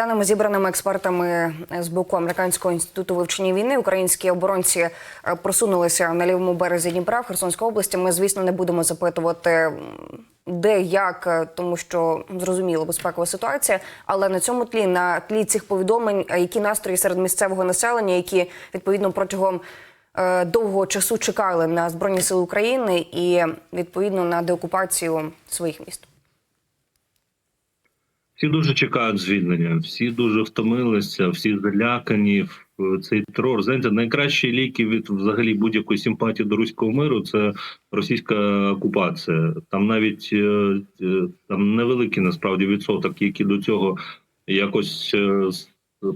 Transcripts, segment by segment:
даними зібраними експертами з боку американського інституту вивчення війни, українські оборонці е, просунулися на лівому березі Дніпра в Херсонській області. Ми, звісно, не будемо запитувати. Де як, е, тому що зрозуміло безпекова ситуація, але на цьому тлі на тлі цих повідомлень, е, які настрої серед місцевого населення, які відповідно протягом е, довгого часу чекали на збройні сили України і відповідно на деокупацію своїх міст. Всі дуже чекають звільнення, всі дуже втомилися, всі залякані в цей терор. Знаєте, найкращі ліки від взагалі будь-якої симпатії до руського миру це російська окупація. Там навіть е, е, там невеликий насправді відсоток, які до цього якось е,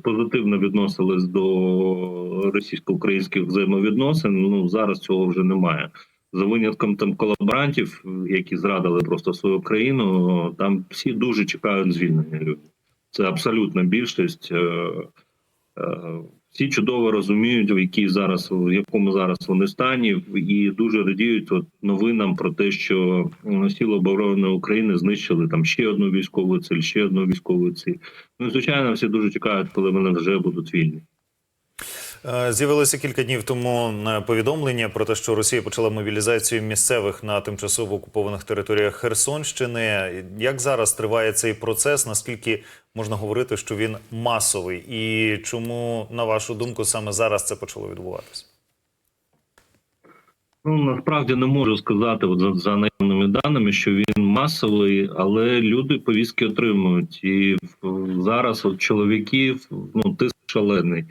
позитивно відносились до російсько-українських взаємовідносин. Ну зараз цього вже немає. За винятком там колаборантів, які зрадили просто свою країну, там всі дуже чекають звільнення людей. Це абсолютна більшість. Е, е, Всі чудово розуміють, в якій зараз в якому зараз вони стані, і дуже радіють от новинам про те, що м, оборони України знищили там ще одну військову ціль, ще одну військову ціль. Ну звичайно, всі дуже чекають, коли вони вже будуть вільні. Е, З'явилося кілька днів тому повідомлення про те, що Росія почала мобілізацію місцевих на тимчасово окупованих територіях Херсонщини. Як зараз триває цей процес? Наскільки можна говорити, що він масовий? І чому, на вашу думку, саме зараз це почало відбуватися? Ну насправді не можу сказати от за, за наявними даними, що він масовий, але люди повістки отримують. І зараз от чоловіків ну тиск шалений,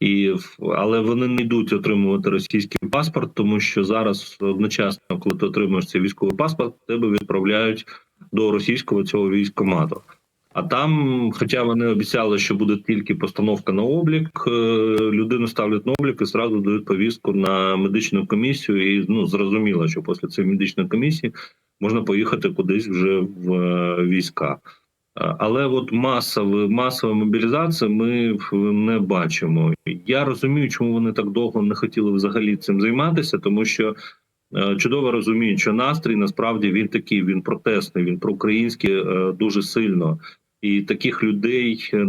і але вони не йдуть отримувати російський паспорт, тому що зараз одночасно, коли ти отримуєш цей військовий паспорт, тебе відправляють до російського цього військкомату. А там, хоча вони обіцяли, що буде тільки постановка на облік, е, людину ставлять на облік і зразу дають повістку на медичну комісію. І ну зрозуміло, що після цієї медичної комісії можна поїхати кудись вже в е, війська. Але от масові, масова мобілізація ми не бачимо. Я розумію, чому вони так довго не хотіли взагалі цим займатися, тому що е, чудово розуміють, що настрій насправді він такий, він протестний, він проукраїнський е, дуже сильно. І таких людей е,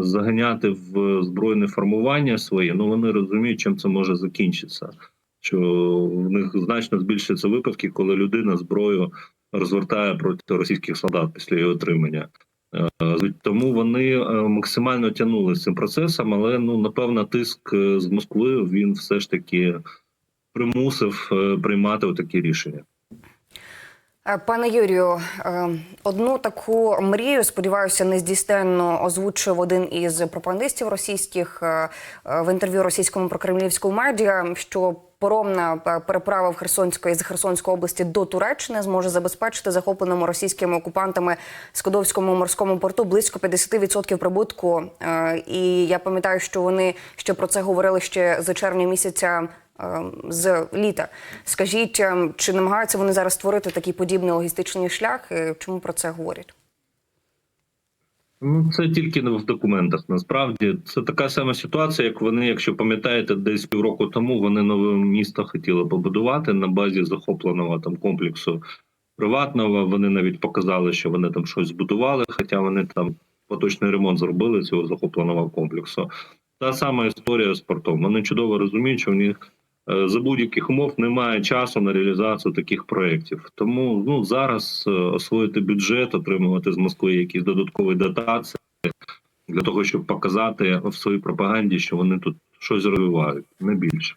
заганяти в збройне формування своє, ну вони розуміють, чим це може закінчитися. Що в них значно збільшуються випадки, коли людина зброю розвертає проти російських солдат після її отримання. Е, Тому вони е, максимально тягнули цим процесом, але ну напевно, тиск е, з Москви він все ж таки примусив приймати такі рішення. Пане Юрію, одну таку мрію, сподіваюся, нездійсненно озвучив один із пропагандистів російських в інтерв'ю російському прокремлівському медіа, що поромна е, переправа в Херсонської з Херсонської області до Туреччини зможе забезпечити захопленому російськими окупантами Скадовському морському порту близько 50% прибутку. Е, І я пам'ятаю, що вони ще про це говорили ще за червня місяця е, з літа. Скажіть, чи намагаються вони зараз створити такий подібний логістичний шлях? Чому про це говорять? Ну, це тільки в документах. Насправді це така сама ситуація, як вони, якщо пам'ятаєте, десь півроку тому вони нове місто хотіли побудувати на базі захопленого там комплексу приватного. Вони навіть показали, що вони там щось збудували, хоча вони там поточний ремонт зробили цього захопленого комплексу. Та сама історія з портом. Вони чудово розуміють, що в них за будь-яких умов немає часу на реалізацію таких проєктів. Тому ну зараз е, освоїти бюджет, отримувати з Москви якісь додаткові дотації для того, щоб показати в своїй пропаганді, що вони тут щось розвивають, не більше.